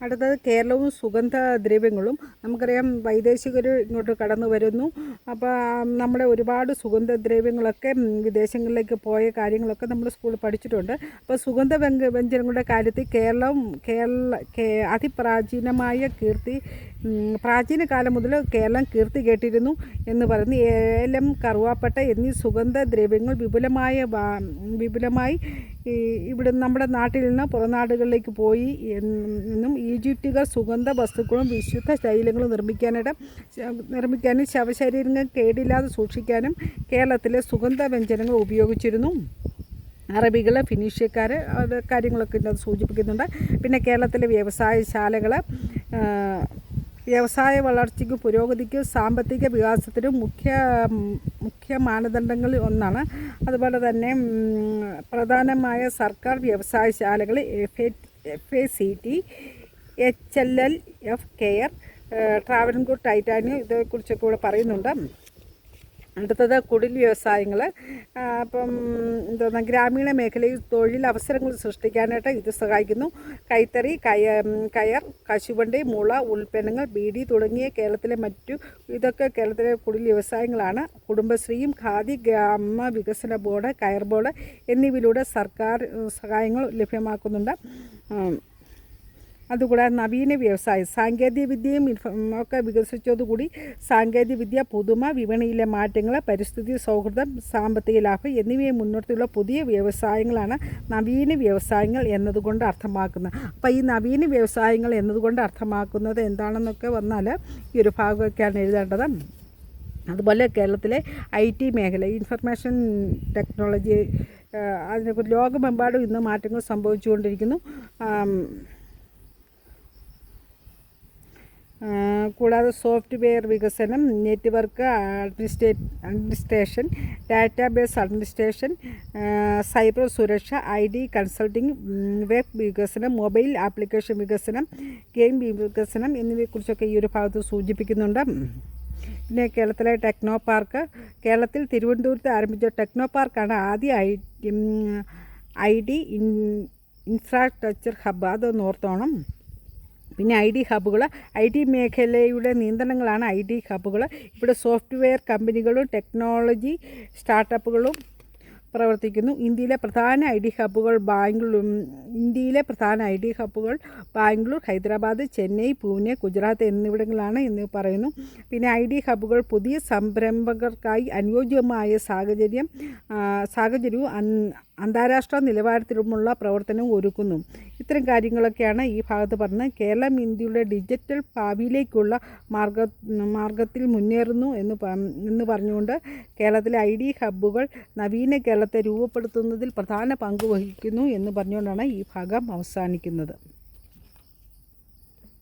അടുത്തത് കേരളവും സുഗന്ധ ദ്രവ്യങ്ങളും നമുക്കറിയാം വൈദേശികർ ഇങ്ങോട്ട് കടന്നു വരുന്നു. അപ്പോൾ നമ്മുടെ ഒരുപാട് സുഗന്ധ ദ്രവ്യങ്ങളൊക്കെ വിദേശങ്ങളിലേക്ക് പോയ കാര്യങ്ങളൊക്കെ നമ്മൾ സ്കൂളിൽ പഠിച്ചിട്ടുണ്ട്. അപ്പോൾ സുഗന്ധ വ്യഞ്ജ വ്യഞ്ജനങ്ങളുടെ കാര്യത്തിൽ കേരളം കേരള അതിപ്രാചീനമായ കീർത്തി പ്രാചീന കാലം മുതൽ കേരളം കീർത്തി കേട്ടിരുന്നു എന്ന് പറയുന്നു ഏലം കറുവാപ്പട്ട എന്നീ സുഗന്ധ ദ്രവ്യങ്ങൾ വിപുലമായ വിപുലമായി ഈ ഇവിടെ നമ്മുടെ നാട്ടിൽ നിന്ന് പുറനാടുകളിലേക്ക് പോയി എന്നും ഈജിപ്തുകാർ സുഗന്ധ വസ്തുക്കളും വിശുദ്ധ തൈലങ്ങളും നിർമ്മിക്കാനായിട്ട് നിർമ്മിക്കാനും ശവശരീരങ്ങൾ കേടില്ലാതെ സൂക്ഷിക്കാനും കേരളത്തിലെ സുഗന്ധ വ്യഞ്ജനങ്ങൾ ഉപയോഗിച്ചിരുന്നു. അറബികൾ ഫിനീഷ്യക്കാർ കാര്യങ്ങളൊക്കെ സൂചിപ്പിക്കുന്നുണ്ട്. പിന്നെ കേരളത്തിലെ വ്യവസായശാലകൾ വ്യവസായ വളർച്ചയ്ക്കും പുരോഗതിക്കും സാമ്പത്തിക വികാസത്തിനും മുഖ്യ മുഖ്യ മാനദണ്ഡങ്ങളിൽ ഒന്നാണ്. അതുപോലെ തന്നെ പ്രധാനമായ സർക്കാർ വ്യവസായശാലകൾ F A F A C T H L L F care Travancore titanium ഇതേക്കുറിച്ചൊക്കെ ഇവിടെ പറയുന്നുണ്ട്. അടുത്തത് കുടിൽ വ്യവസായങ്ങൾ. അപ്പം എന്താ ഗ്രാമീണ മേഖലയിൽ തൊഴിലവസരങ്ങൾ സൃഷ്ടിക്കാനായിട്ട് ഇത് സഹായിക്കുന്നു. കൈത്തറി കയ കയർ കശുവണ്ടി മുള ഉൽപ്പന്നങ്ങൾ ബീഡി തുടങ്ങിയ കേരളത്തിലെ മറ്റു ഇതൊക്കെ കേരളത്തിലെ കുടിൽ വ്യവസായങ്ങളാണ്. കുടുംബശ്രീയും ഖാദി ഗ്രാമ വികസന ബോർഡ് കയർ ബോർഡ് എന്നിവയിലൂടെ സർക്കാർ സഹായങ്ങൾ ലഭ്യമാക്കുന്നുണ്ട്. അതുകൂടാതെ നവീന വ്യവസായം സാങ്കേതിക വിദ്യയും ഇൻഫോ ഒക്കെ വികസിച്ചതോടുകൂടി സാങ്കേതിക വിദ്യ പുതുമ വിപണിയിലെ മാറ്റങ്ങൾ പരിസ്ഥിതി സൗഹൃദം സാമ്പത്തിക ലാഭം എന്നിവയെ മുൻനിർത്തിയുള്ള പുതിയ വ്യവസായങ്ങളാണ് നവീന വ്യവസായങ്ങൾ എന്നതുകൊണ്ട് അർത്ഥമാക്കുന്നത്. അപ്പോൾ ഈ നവീന വ്യവസായങ്ങൾ എന്നതുകൊണ്ട് അർത്ഥമാക്കുന്നത് എന്താണെന്നൊക്കെ വന്നാൽ ഈ ഒരു ഭാഗമൊക്കെയാണ് എഴുതേണ്ടത്. അതുപോലെ കേരളത്തിലെ ഐ ടി മേഖല ഇൻഫർമേഷൻ ടെക്നോളജി അതിനെക്കുറിച്ച് ലോകമെമ്പാടും ഇന്ന് മാറ്റങ്ങൾ സംഭവിച്ചുകൊണ്ടിരിക്കുന്നു. കൂടാതെ സോഫ്റ്റ്വെയർ വികസനം network administra administration database administration cyber സുരക്ഷ ഐ ഡി കൺസൾട്ടിംഗ് വെബ് വികസനം മൊബൈൽ ആപ്ലിക്കേഷൻ വികസനം ഗെയിം വികസനം എന്നിവയെക്കുറിച്ചൊക്കെ ഈ ഒരു ഭാഗത്ത് സൂചിപ്പിക്കുന്നുണ്ട്. പിന്നെ കേരളത്തിലെ ടെക്നോ പാർക്ക് കേരളത്തിൽ തിരുവനന്തപുരത്ത് ആരംഭിച്ച ടെക്നോ പാർക്കാണ് ആദ്യ I I T in infrastructure hub അതൊന്ന് ഓർത്തോണം പിന്നെ ഐ ഡി ഹബ്ബുകൾ ഐ ടി മേഖലയുടെ നിയന്ത്രണങ്ങളാണ് ഐ ഡി ഹബ്ബുകൾ ഇവിടെ സോഫ്റ്റ്വെയർ കമ്പനികളും ടെക്നോളജി സ്റ്റാർട്ടപ്പുകളും പ്രവർത്തിക്കുന്നു. ഇന്ത്യയിലെ പ്രധാന ഐ ഡി ഹബ്ബുകൾ ബാംഗ്ലൂർ ഇന്ത്യയിലെ പ്രധാന ഐ ഡി ഹബ്ബുകൾ ബാംഗ്ലൂർ ഹൈദരാബാദ് ചെന്നൈ പൂനെ ഗുജറാത്ത് എന്നിവിടങ്ങളാണ് എന്ന് പറയുന്നു. പിന്നെ ഐ ഡി ഹബ്ബുകൾ പുതിയ സംരംഭകർക്കായി അനുയോജ്യമായ സാഹചര്യം സാഹചര്യവും അന്താരാഷ്ട്ര നിലവാരത്തിലുമുള്ള പ്രവർത്തനവും ഒരുക്കുന്നു. ഇത്തരം കാര്യങ്ങളൊക്കെയാണ് ഈ ഭാഗത്ത് പറഞ്ഞത്. കേരളം ഇന്ത്യയുടെ ഡിജിറ്റൽ ഭാവിയിലേക്കുള്ള മാർഗ മാർഗത്തിൽ മുന്നേറുന്നു എന്ന് എന്ന് പറഞ്ഞുകൊണ്ട് കേരളത്തിലെ ഐ ഡി ഹബ്ബുകൾ നവീന കേരളത്തെ രൂപപ്പെടുത്തുന്നതിൽ പ്രധാന പങ്ക് വഹിക്കുന്നു എന്ന് പറഞ്ഞുകൊണ്ടാണ് ഈ ഭാഗം അവസാനിക്കുന്നത്.